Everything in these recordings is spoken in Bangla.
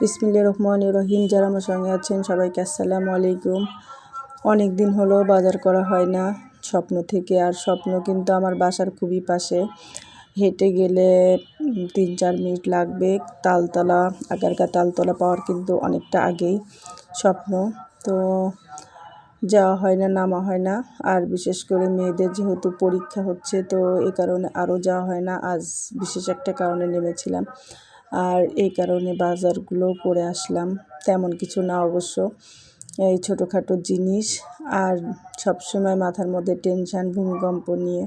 বিসমিল্লা রহমান রহিম। যারা আমার সঙ্গে আছেন, সবাইকে আসসালামু আলাইকুম। অনেক দিন হলো বাজার করা হয় না স্বপ্ন থেকে, আর স্বপ্ন কিন্তু আমার বাসার খুবই পাশে। হেঁটে গেলে তিন চার মিনিট লাগবে। তালতলা আগারকা তালতলা পাওয়ার কিন্তু অনেকটা আগেই স্বপ্ন। তো যাওয়া হয় না, নামা হয় না। আর বিশেষ করে মেয়েদের যেহেতু পরীক্ষা হচ্ছে, তো এ কারণে আরও যাওয়া হয় না। আজ বিশেষ একটা কারণে নেমেছিলাম। আর এই কারণে বাজারগুলো করে আসলাম। তেমন কিছু না অবশ্য। এই ছোটোখাটো জিনিস আর সবসময় মাথার মধ্যে টেনশান, ভূমিকম্প নিয়ে।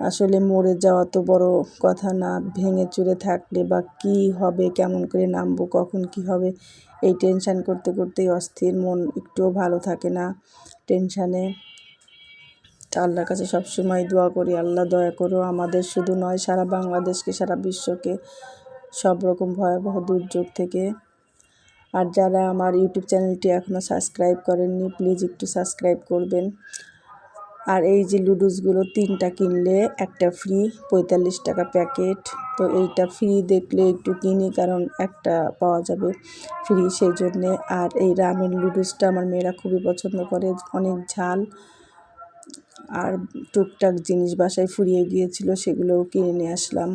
আসলে মরে যাওয়া তো বড় কথা না, ভেঙে চুরে থাকলে বা কি হবে, কেমন করে নামবো, কখন কি হবে, এই টেনশান করতে করতেই অস্থির, মন একটুও ভালো থাকে না টেনশানে। আল্লাহর কাছে সবসময় দোয়া করি, আল্লাহ দয়া করো, আমাদের শুধু নয়, সারা বাংলাদেশকে, সারা বিশ্বকে সব রকম ভয়াবহ দুর্যোগ থেকে। আর যারা আমার ইউটিউব চ্যানেলটি এখনও সাবস্ক্রাইব করেননি, প্লিজ একটু সাবস্ক্রাইব করবেন। আর এই যে লুডুসগুলো, তিনটা কিনলে একটা ফ্রি, পঁয়তাল্লিশ টাকা প্যাকেট। তো এইটা ফ্রি দেখলে একটু কিনি, কারণ একটা পাওয়া যাবে ফ্রি সেই জন্যে আর এই রামের লুডুসটা আমার মেয়েরা খুবই পছন্দ করে, অনেক ঝাল। আর টুকটাক জিনিস বাসায় ফুরিয়ে গিয়েছিল, সেগুলোও কিনে নিয়ে আসলাম।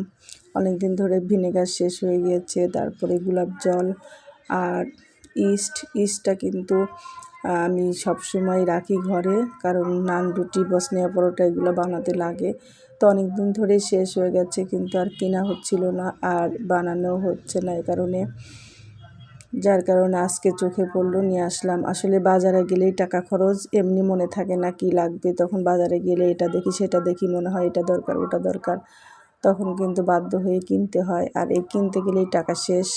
অনেক দিন ধরে ভিনেগার শেষ হয়ে গিয়েছে, তারপরে গোলাপ জল আর ইস্ট। ইস্টটা কিন্তু আমি সবসময় রাখি ঘরে, কারণ নান, রুটি, বসনিয়া পরোটা এগুলো বানাতে লাগে। তো অনেক দিন ধরেই শেষ হয়ে গেছে, কিন্তু আর কেনা হচ্ছিল না আর বানানো হচ্ছে না এ কারণে। যার কারণে আজকে চোখে পড়ল, নিয়ে আসলাম। আসলে বাজারে গেলেই টাকা খরচ, এমনি মনে থাকে না কি লাগবে। তখন বাজারে গেলে এটা দেখি, সেটা দেখি, মনে হয় এটা দরকার, ওটা দরকার। তখন কিন্তু বাধ্য হয়ে কিনতে হয়। আর এই কিনতে গেলেই টাকা শেষ।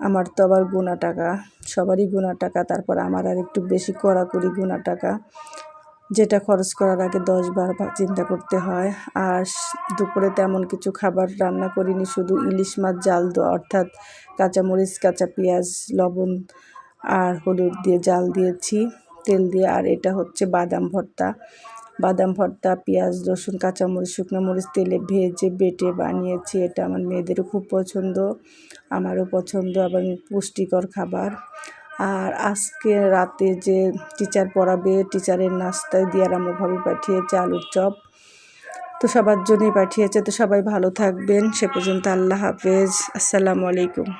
আমার তো আবার গোনা টাকা। সবারই গোনা টাকা। তারপর আমার আর একটু বেশি কড়াকড়ি গোনা টাকা। যেটা খরচ করার আগে দশ বার চিন্তা করতে হয়। আর দুপুরে তেমন কিছু খাবার রান্না করিনি। শুধু ইলিশ মাছ, জাল দেওয়া অর্থাৎ কাঁচামরিচ, কাঁচা পেঁয়াজ, লবণ আর হলুদ দিয়ে জাল দিয়েছি, তেল দিয়ে। আর এটা হচ্ছে বাদাম ভর্তা। বাদাম, ভর্তা, পেঁয়াজ, রসুন, কাঁচামরিচ, শুকনো মরিচ, তেলে ভেজে বেটে বানিয়েছি। এটা আমার মেয়েদেরও খুব পছন্দ, আমারও পছন্দ এবং পুষ্টিকর খাবার। আর আজকে রাতে যে টিচার পড়াবে, টিচারের নাস্তায় দিয়ারামভাবে পাঠিয়েছে আলুর চপ। তো সবার জন্যই পাঠিয়েছে। তো সবাই ভালো থাকবেন। সে পর্যন্ত আল্লাহ হাফেজ। আসসালামু আলাইকুম।